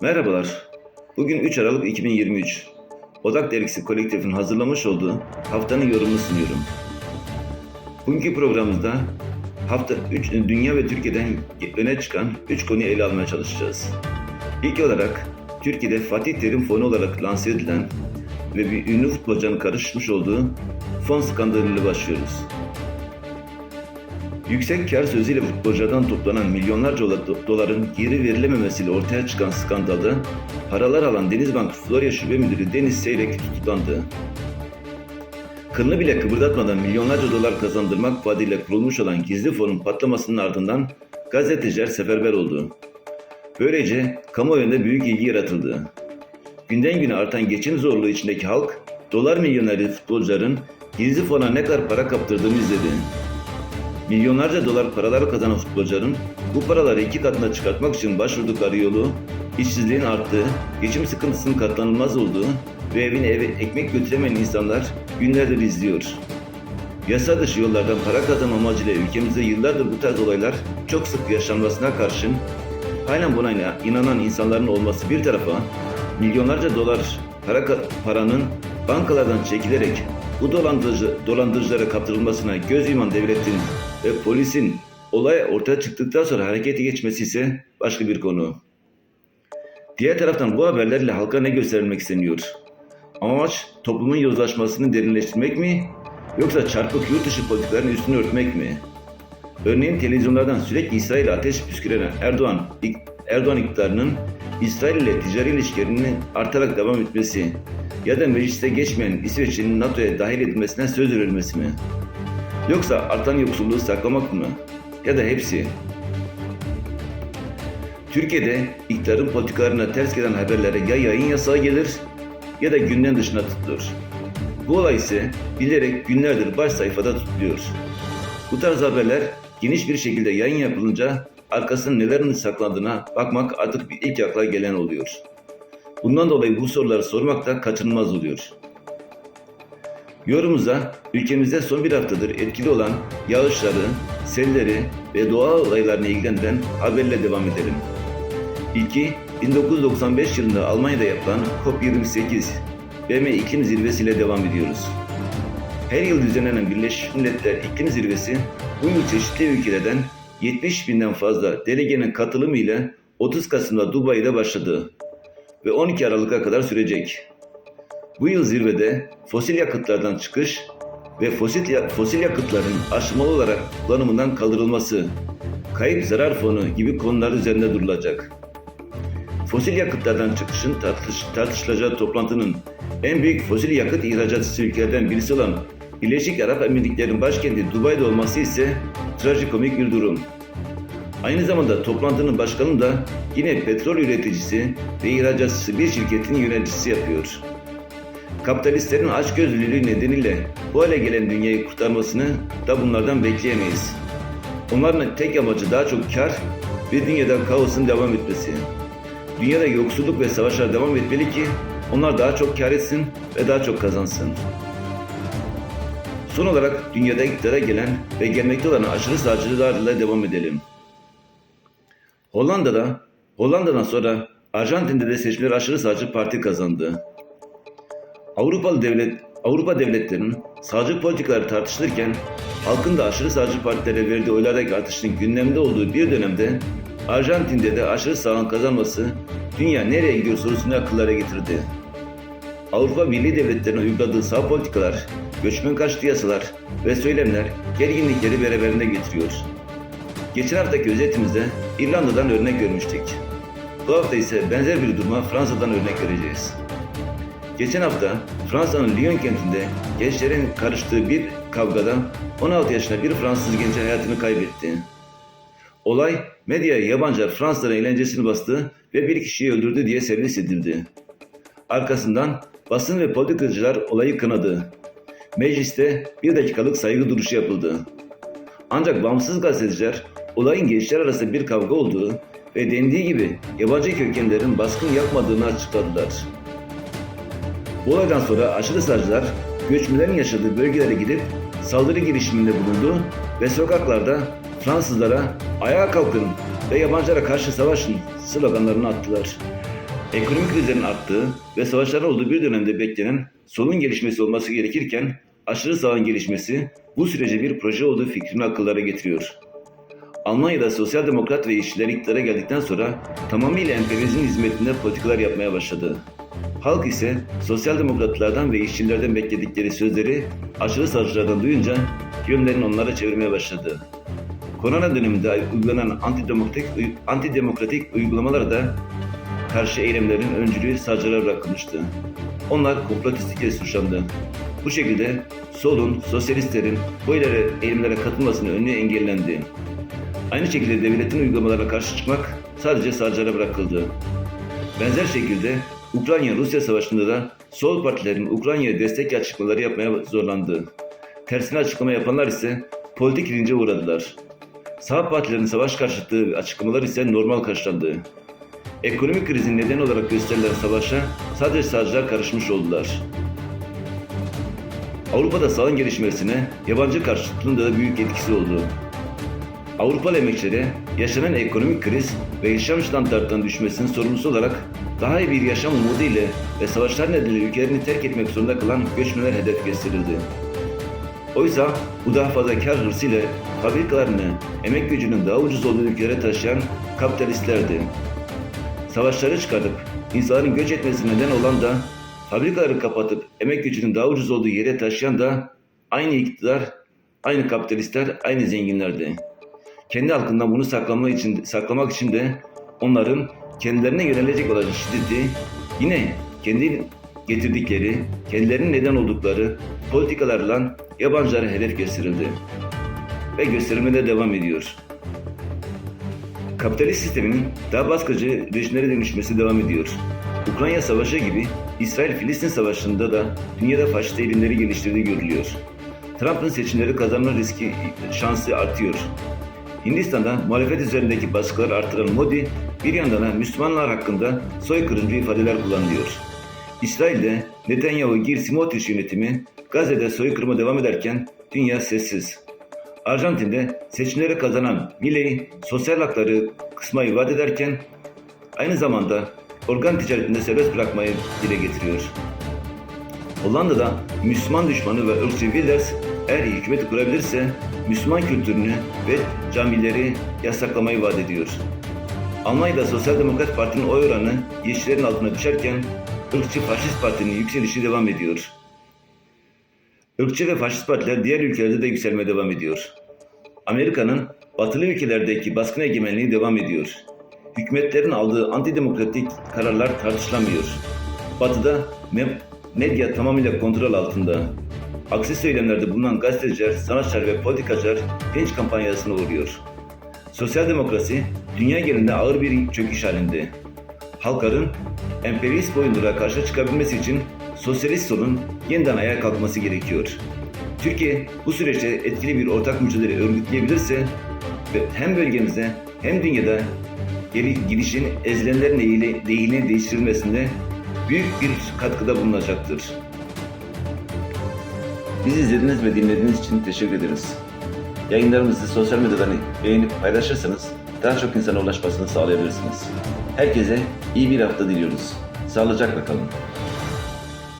Merhabalar. Bugün 3 Aralık 2023. Odak Dergisi kolektifinin hazırlamış olduğu haftanın yorumunu sunuyorum. Bugünkü programımızda hafta 3 dünya ve Türkiye'den öne çıkan 3 konuyu ele almaya çalışacağız. İlk olarak Türkiye'de Fatih Terim fonu olarak lanse edilen ve bir ünlü futbolcunun karışmış olduğu fon skandalıyla başlıyoruz. Yüksek kar sözüyle futbolculardan toplanan milyonlarca dola- doların geri verilememesiyle ortaya çıkan skandalda paralar alan Denizbank Florya Şube Müdürü Deniz Seyrek tutuklandı. Kılını bile kıpırdatmadan milyonlarca dolar kazandırmak vaadiyle kurulmuş olan gizli fonun patlamasının ardından gazeteciler seferber oldu. Böylece kamuoyunda büyük ilgi yaratıldı. Günden güne artan geçim zorluğu içindeki halk, dolar milyoneri futbolcuların gizli fona ne kadar para kaptırdığını izledi. Milyonlarca dolar paralar kazanan futbolcuların bu paraları iki katına çıkartmak için başvurdukları yolu işsizliğin arttığı, geçim sıkıntısının katlanılmaz olduğu ve evine eve ekmek götüremeyen insanlar günlerdir izliyor. Yasa dışı yollardan para kazanma amacıyla ülkemizde yıllardır bu tarz olaylar çok sık yaşanmasına karşın halen buna ina- inanan insanların olması bir tarafa milyonlarca dolar para paranın bankalardan çekilerek bu dolandırıcı, dolandırıcılara kaptırılmasına göz yuman devletin ve polisin olay ortaya çıktıktan sonra harekete geçmesi ise başka bir konu. Diğer taraftan bu haberlerle halka ne gösterilmek isteniyor? Amaç toplumun yozlaşmasını derinleştirmek mi? Yoksa çarpık yurt dışı politikaların üstünü örtmek mi? Örneğin televizyonlardan sürekli İsrail'e ateş püsküren Erdoğan, Erdoğan iktidarının İsrail ile ticari ilişkilerinin artarak devam etmesi ya da mecliste geçmeyen İsveç'in NATO'ya dahil edilmesine söz verilmesi mi? Yoksa artan yoksulluğu saklamak mı? Ya da hepsi? Türkiye'de iktidarın politikalarına ters gelen haberlere ya yayın yasağı gelir ya da gündem dışına tutulur. Bu olay ise bilerek günlerdir baş sayfada tutuluyor. Bu tarz haberler geniş bir şekilde yayın yapılınca arkasının nelerin saklandığına bakmak artık bir ilk akla gelen oluyor. Bundan dolayı bu soruları sormak da kaçınılmaz oluyor. Yorumumuza ülkemizde son bir haftadır etkili olan yağışları, selleri ve doğa olaylarını ilgilendiren haberle devam edelim. İlki 1995 yılında Almanya'da yapılan COP28 BM iklim zirvesiyle devam ediyoruz. Her yıl düzenlenen Birleşmiş Milletler İklim Zirvesi bu yıl çeşitli ülkelerden 70 binden fazla delegenin katılımıyla 30 Kasım'da Dubai'de başladı ve 12 Aralık'a kadar sürecek. Bu yıl zirvede fosil yakıtlardan çıkış ve fosil, fosil yakıtların aşamalı olarak kullanımından kaldırılması, kayıp zarar fonu gibi konular üzerinde durulacak. Fosil yakıtlardan çıkışın tartış, tartışılacağı toplantının en büyük fosil yakıt ihracatçısı ülkelerden birisi olan Birleşik Arap Emirlikleri'nin başkenti Dubai'de olması ise trajikomik bir durum. Aynı zamanda toplantının başkanı da yine petrol üreticisi ve ihracatçısı bir şirketin yöneticisi yapıyor. Kapitalistlerin açgözlülüğü nedeniyle bu hale gelen dünyayı kurtarmasını da bunlardan bekleyemeyiz. Onların tek amacı daha çok kar ve dünyada kaosun devam etmesi. Dünyada yoksulluk ve savaşlar devam etmeli ki onlar daha çok kar etsin ve daha çok kazansın. Son olarak dünyada iktidara gelen ve gelmekte olan aşırı sağcılarla devam edelim. Hollanda'da, Hollanda'dan sonra Arjantin'de de seçimler aşırı sağcı parti kazandı. Avrupalı devlet, Avrupa devletlerinin sağcı politikaları tartışılırken halkın da aşırı sağcı partilere verdiği oylardaki artışın gündemde olduğu bir dönemde Arjantin'de de aşırı sağın kazanması dünya nereye gidiyor sorusunu akıllara getirdi. Avrupa Birliği devletlerinin uyguladığı sağ politikalar, göçmen karşıtı yasalar ve söylemler gerginlikleri beraberinde getiriyor. Geçen haftaki özetimizde İrlanda'dan örnek görmüştük. Bu hafta ise benzer bir duruma Fransa'dan örnek vereceğiz. Geçen hafta Fransa'nın Lyon kentinde gençlerin karıştığı bir kavgada 16 yaşında bir Fransız genç hayatını kaybetti. Olay medyaya yabancılar Fransızların eğlencesini bastı ve bir kişiyi öldürdü diye servis edildi. Arkasından basın ve politikacılar olayı kınadı. Mecliste bir dakikalık saygı duruşu yapıldı. Ancak bağımsız gazeteciler olayın gençler arasında bir kavga olduğu ve dendiği gibi yabancı kökenlerin baskın yapmadığını açıkladılar. Bu olaydan sonra aşırı sağcılar göçmenlerin yaşadığı bölgelere gidip saldırı girişiminde bulundu ve sokaklarda Fransızlara ayağa kalkın ve yabancılara karşı savaşın sloganlarını attılar. Ekonomik krizlerin arttığı ve savaşların olduğu bir dönemde beklenen solun gelişmesi olması gerekirken aşırı sağın gelişmesi bu sürece bir proje olduğu fikrini akıllara getiriyor. Almanya'da sosyal demokrat ve işçiler iktidara geldikten sonra tamamıyla emperyalizmin hizmetinde politikalar yapmaya başladı. Halk ise sosyal demokratlardan ve işçilerden bekledikleri sözleri aşırı sağcılardan duyunca yönlerini onlara çevirmeye başladı. Korona döneminde uygulanan antidemokratik, antidemokratik uygulamalara da karşı eylemlerin öncülüğü sağcılara bırakılmıştı. Onlar komplotistlikle suçlandı. Bu şekilde solun, sosyalistlerin bu eylere, eylemlere katılmasını önüne engellendi. Aynı şekilde devletin uygulamalarına karşı çıkmak sadece sağcılara bırakıldı. Benzer şekilde Ukrayna-Rusya savaşında da sol partilerin Ukrayna'ya destek açıklamaları yapmaya zorlandı. Tersine açıklama yapanlar ise politik lince uğradılar. Sağ partilerin savaş karşıtı açıklamalar ise normal karşılandı. Ekonomik krizin nedeni olarak gösterilen savaşa sadece sağcılar karışmış oldular. Avrupa'da sağın gelişmesine yabancı karşıtlığında da büyük etkisi oldu. Avrupalı emekçilere yaşanan ekonomik kriz ve yaşam standartlarının düşmesinin sorumlusu olarak daha iyi bir yaşam umudu ile ve savaşlar nedeniyle ülkelerini terk etmek zorunda kalan göçmenler hedef gösterildi. Oysa bu daha fazla kar hırsıyla fabrikalarını emek gücünün daha ucuz olduğu ülkelere taşıyan kapitalistlerdi. Savaşları çıkartıp insanların göç etmesi neden olan da fabrikaları kapatıp emek gücünün daha ucuz olduğu yere taşıyan da aynı iktidar, aynı kapitalistler, aynı zenginlerdi. Kendi halkından bunu saklamak için, saklamak için de onların kendilerine yönelecek olan şiddeti yine kendi getirdikleri, kendilerinin neden oldukları politikalarla yabancılara hedef gösterildi. Ve gösterilmede devam ediyor. Kapitalist sistemin daha baskıcı rejimlere dönüşmesi devam ediyor. Ukrayna Savaşı gibi İsrail-Filistin Savaşı'nda da dünyada faşist eğilimleri geliştirdiği görülüyor. Trump'ın seçimleri kazanma riski şansı artıyor. Hindistan'da muhalefet üzerindeki baskıları artıran Modi bir yandan da Müslümanlar hakkında soykırımcı ifadeler kullanıyor. İsrail'de Netanyahu Gil Smotrich yönetimi Gazze'de soykırıma devam ederken dünya sessiz. Arjantin'de seçimleri kazanan Milei sosyal hakları kısmayı vaat ederken aynı zamanda organ ticaretinde serbest bırakmayı dile getiriyor. Hollanda'da Müslüman düşmanı ve ırkçı Wilders eğer hükümeti kurabilirse Müslüman kültürünü ve camileri yasaklamayı vaat ediyor. Almanya'da Sosyal Demokrat Parti'nin oy oranı yeşillerin altına düşerken ırkçı faşist partinin yükselişi devam ediyor. Irkçı ve faşist partiler diğer ülkelerde de yükselmeye devam ediyor. Amerika'nın batılı ülkelerdeki baskın egemenliği devam ediyor. Hükümetlerin aldığı antidemokratik kararlar tartışılamıyor. Batı'da me- medya tamamıyla kontrol altında. Aksi söylemlerde bulunan gazeteciler, sanatçılar ve politikacılar genç kampanyasına uğruyor. Sosyal demokrasi dünya genelinde ağır bir çöküş halinde. Halkların emperyalist boyundura karşı çıkabilmesi için sosyalist solun yeniden ayağa kalkması gerekiyor. Türkiye bu süreçte etkili bir ortak mücadele örgütleyebilirse ve hem bölgemizde hem dünyada geri gidişin ezilenlerin değilini değiştirilmesinde büyük bir katkıda bulunacaktır. Bizi izlediğiniz ve dinlediğiniz için teşekkür ederiz. Yayınlarımızı sosyal medyadan beğenip paylaşırsanız daha çok insana ulaşmasını sağlayabilirsiniz. Herkese iyi bir hafta diliyoruz. Sağlıcakla kalın.